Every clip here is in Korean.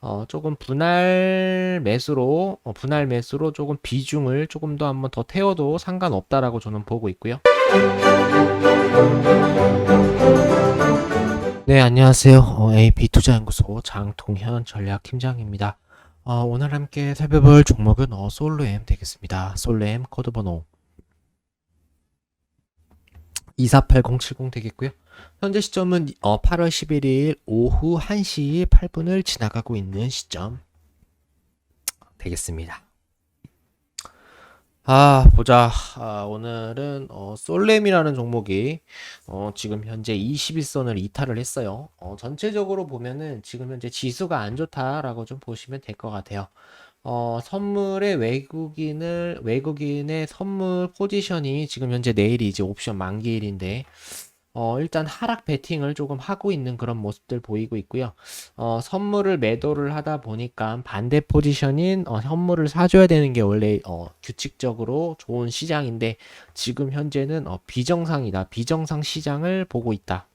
어, 조금 분할 매수로 어, 분할 매수로 조금 비중을 조금 더 한번 더 태워도 상관없다라고 저는 보고 있고요. 네, 안녕하세요. 어, AP 투자연구소 장동현 전략팀장입니다. 어, 오늘 함께 살펴볼 종목은 어, 솔로엠 되겠습니다. 솔로엠 코드 번호 248070 되겠고요. 현재 시점은 어, 8월 11일 오후 1시 8분을 지나가고 있는 시점 되겠습니다. 아, 보자. 아, 오늘은 어, 솔렘이라는 종목이 어, 지금 현재 21선을 이탈을 했어요. 어, 전체적으로 보면은 지금 현재 지수가 안 좋다라고 좀 보시면 될 것 같아요. 어, 선물의 외국인을, 외국인의 선물 포지션이 지금 현재 내일이 이제 옵션 만기일인데, 어, 일단 하락 베팅을 조금 하고 있는 그런 모습들 보이고 있고요. 어, 선물을 매도를 하다 보니까 반대 포지션인 어, 선물을 사줘야 되는 게 원래 어, 규칙적으로 좋은 시장인데 지금 현재는 어, 비정상이다. 비정상 시장을 보고 있다.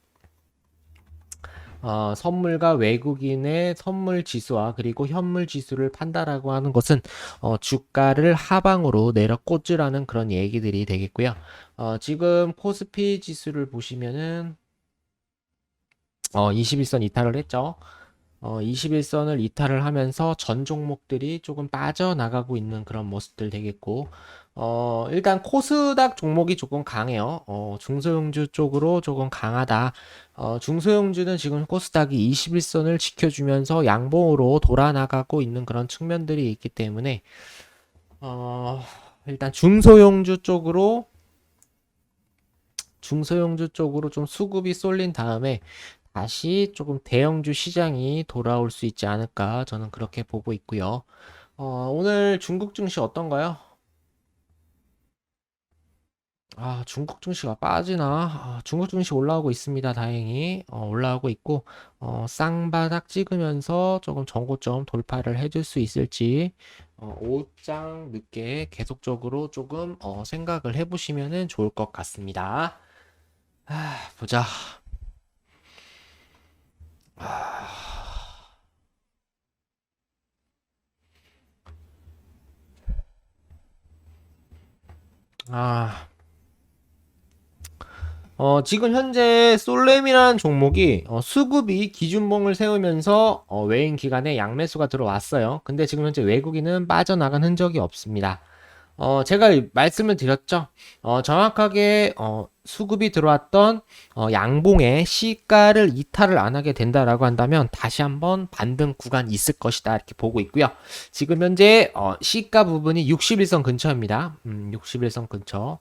어, 선물과 외국인의 선물 지수와 그리고 현물 지수를 판다라고 하는 것은 어, 주가를 하방으로 내려 꽂으라는 그런 얘기들이 되겠고요. 어, 지금 코스피 지수를 보시면은 어, 21선 이탈을 했죠. 어, 21선을 이탈을 하면서 전 종목들이 조금 빠져나가고 있는 그런 모습들 되겠고, 어, 일단 코스닥 종목이 조금 강해요. 어, 중소형주 쪽으로 조금 강하다. 어, 중소형주는 지금 코스닥이 21선을 지켜주면서 양봉으로 돌아나가고 있는 그런 측면들이 있기 때문에, 어, 일단 중소형주 쪽으로 중소형주 쪽으로 좀 수급이 쏠린 다음에 다시 조금 대형주 시장이 돌아올 수 있지 않을까 저는 그렇게 보고 있고요. 어, 오늘 중국 증시 어떤가요? 아, 중국 증시가 빠지나? 아, 중국 증시 올라오고 있습니다. 다행히 어, 올라오고 있고 어, 쌍바닥 찍으면서 조금 전고점 돌파를 해줄 수 있을지 어, 5장 늦게 계속적으로 조금 어, 생각을 해보시면 좋을 것 같습니다. 아, 보자. 아, 어, 지금 현재 솔렘이라는 종목이 어, 수급이 기준봉을 세우면서 어, 외인 기간에 양매수가 들어왔어요. 근데 지금 현재 외국인은 빠져나간 흔적이 없습니다. 어, 제가 말씀을 드렸죠. 어, 정확하게 어, 수급이 들어왔던 어, 양봉의 시가를 이탈을 안 하게 된다라고 한다면 다시 한번 반등 구간 있을 것이다 이렇게 보고 있고요. 지금 현재 어, 시가 부분이 61선 근처입니다. 음, 61선 근처.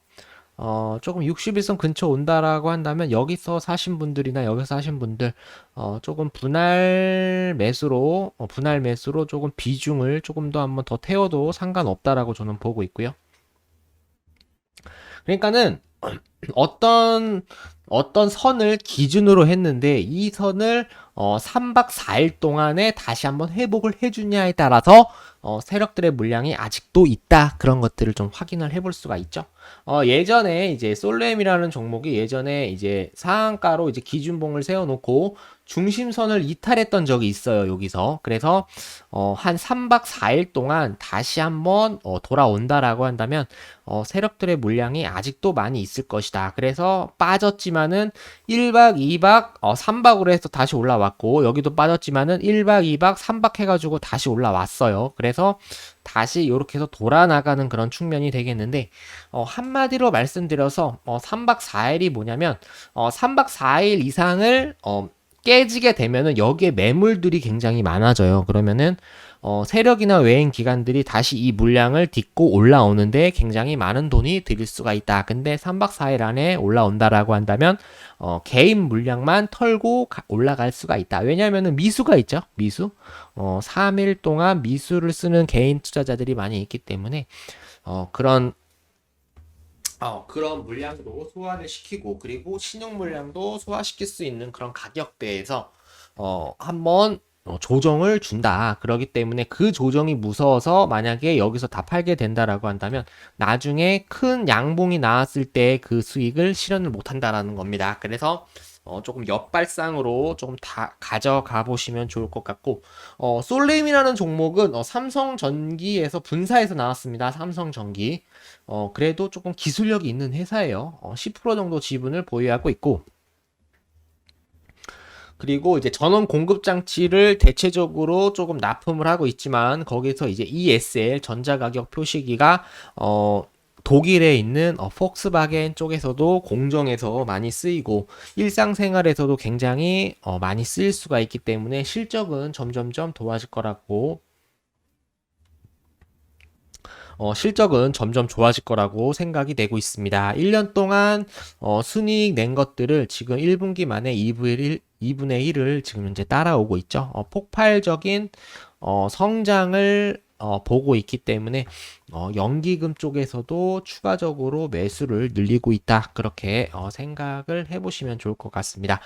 어, 조금 61선 근처 온다라고 한다면 여기서 사신 분들이나 여기서 사신 분들 어, 조금 분할 매수로 어, 분할 매수로 조금 비중을 조금 더 한번 더 태워도 상관없다라고 저는 보고 있고요. 그러니까는 어떤 어떤 선을 기준으로 했는데 이 선을 어, 3박 4일 동안에 다시 한번 회복을 해주냐에 따라서 어, 세력들의 물량이 아직도 있다 그런 것들을 좀 확인을 해볼 수가 있죠. 어, 예전에 이제 솔렘이라는 종목이 예전에 이제 상한가로 이제 기준봉을 세워놓고 중심선을 이탈했던 적이 있어요 여기서 그래서 어, 한 3박 4일 동안 다시 한번 어, 돌아온다라고 한다면 어, 세력들의 물량이 아직도 많이 있을 것이다. 그래서 빠졌지만은 1박, 2박, 어, 3박으로 해서 다시 올라왔고 여기도 빠졌지만은 1박, 2박, 3박 해가지고 다시 올라왔어요. 그래서 다시 이렇게 해서 돌아 나가는 그런 측면이 되겠는데 어, 한마디로 말씀드려서 어, 3박 4일이 뭐냐면 어, 3박 4일 이상을 어, 깨지게 되면은 여기에 매물들이 굉장히 많아져요. 그러면은 어, 세력이나 외인 기관들이 다시 이 물량을 딛고 올라오는데 굉장히 많은 돈이 들일 수가 있다. 근데 3박 4일 안에 올라온다라고 한다면 어, 개인 물량만 털고 가, 올라갈 수가 있다. 왜냐하면은 미수가 있죠. 미수. 어, 3일 동안 미수를 쓰는 개인 투자자들이 많이 있기 때문에 어, 그런 어, 그런 물량도 소화를 시키고 그리고 신용 물량도 소화시킬 수 있는 그런 가격대에서 어, 한번 어, 조정을 준다. 그러기 때문에 그 조정이 무서워서 만약에 여기서 다 팔게 된다라고 한다면 나중에 큰 양봉이 나왔을 때 그 수익을 실현을 못 한다라는 겁니다. 그래서 어, 조금 옆발상으로 조금 다 가져가 보시면 좋을 것 같고 어, 솔레임이라는 종목은 어, 삼성전기에서 분사해서 나왔습니다. 삼성전기. 어, 그래도 조금 기술력이 있는 회사예요. 어, 10% 정도 지분을 보유하고 있고 그리고 이제 전원 공급 장치를 대체적으로 조금 납품을 하고 있지만 거기서 이제 ESL 전자 가격 표시기가 어 독일에 있는 어, 폭스바겐 쪽에서도 공정에서 많이 쓰이고 일상생활에서도 굉장히 어, 많이 쓰일 수가 있기 때문에 실적은 점점점 도와질 거라고 어, 실적은 점점 좋아질 거라고 생각이 되고 있습니다. 1년 동안 어, 순이익 낸 것들을 지금 1분기 만에 2분의 1, 2분의 1을 지금 이제 따라오고 있죠. 어, 폭발적인 어, 성장을 어, 보고 있기 때문에 어, 연기금 쪽에서도 추가적으로 매수를 늘리고 있다. 그렇게 어, 생각을 해보시면 좋을 것 같습니다.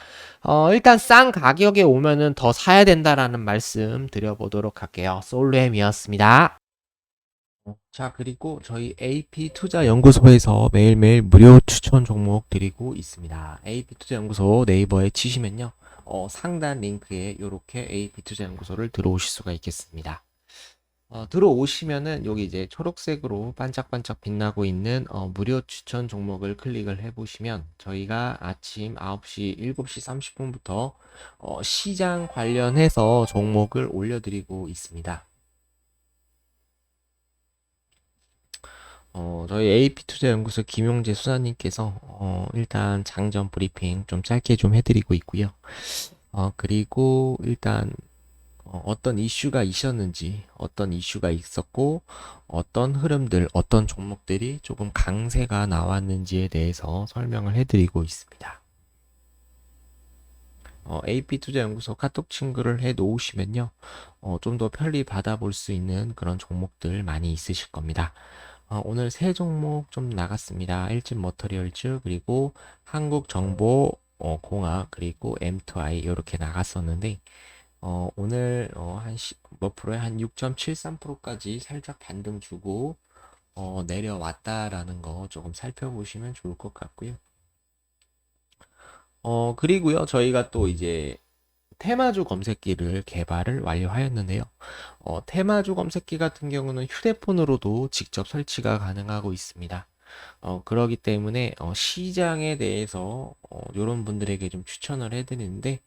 어, 일단 싼 가격에 오면은 더 사야 된다라는 말씀 드려보도록 할게요. 솔루엠이었습니다. 어, 자, 그리고 저희 AP 투자 연구소에서 매일매일 무료 추천 종목 드리고 있습니다. AP 투자 연구소 네이버에 치시면요. 어, 상단 링크에 이렇게 AP 투자 연구소를 들어오실 수가 있겠습니다. 어, 들어오시면은 여기 이제 초록색으로 반짝반짝 빛나고 있는 어, 무료 추천 종목을 클릭을 해보시면 저희가 아침 9시, 7시 30분부터 어, 시장 관련해서 종목을 올려드리고 있습니다. 어, 저희 AP투자연구소 김용재 수사님께서 어, 일단 장전 브리핑 좀 짧게 좀 해드리고 있고요. 어, 그리고 일단 어, 어떤 이슈가 있었는지, 어떤 이슈가 있었고, 어떤 흐름들, 어떤 종목들이 조금 강세가 나왔는지에 대해서 설명을 해드리고 있습니다. 어, AP투자연구소 카톡 친구를 해 놓으시면요, 어, 좀 더 편리 받아볼 수 있는 그런 종목들 많이 있으실 겁니다. 어, 오늘 세 종목 좀 나갔습니다. 일진 머터리얼즈, 그리고 한국정보 어, 공학, 그리고 M2I 이렇게 나갔었는데, 어, 오늘 어, 한 시, 몇 프로에 한 6.73%까지 살짝 반등 주고 어, 내려왔다라는 거 조금 살펴보시면 좋을 것 같고요. 어, 그리고요, 저희가 또 이제 테마주 검색기를 개발을 완료하였는데요. 어, 테마주 검색기 같은 경우는 휴대폰으로도 직접 설치가 가능하고 있습니다. 어, 그러기 때문에 어, 시장에 대해서 어, 이런 분들에게 좀 추천을 해드리는데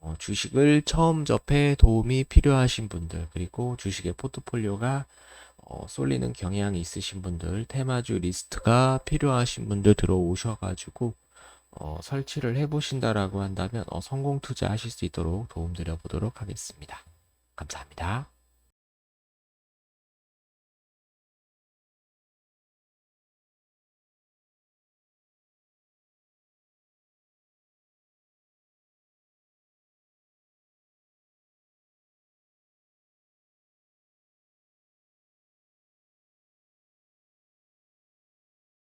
어, 주식을 처음 접해 도움이 필요하신 분들 그리고 주식의 포트폴리오가 어, 쏠리는 경향이 있으신 분들 테마주 리스트가 필요하신 분들 들어오셔가지고 어, 설치를 해보신다라고 한다면 어, 성공 투자하실 수 있도록 도움드려 보도록 하겠습니다. 감사합니다.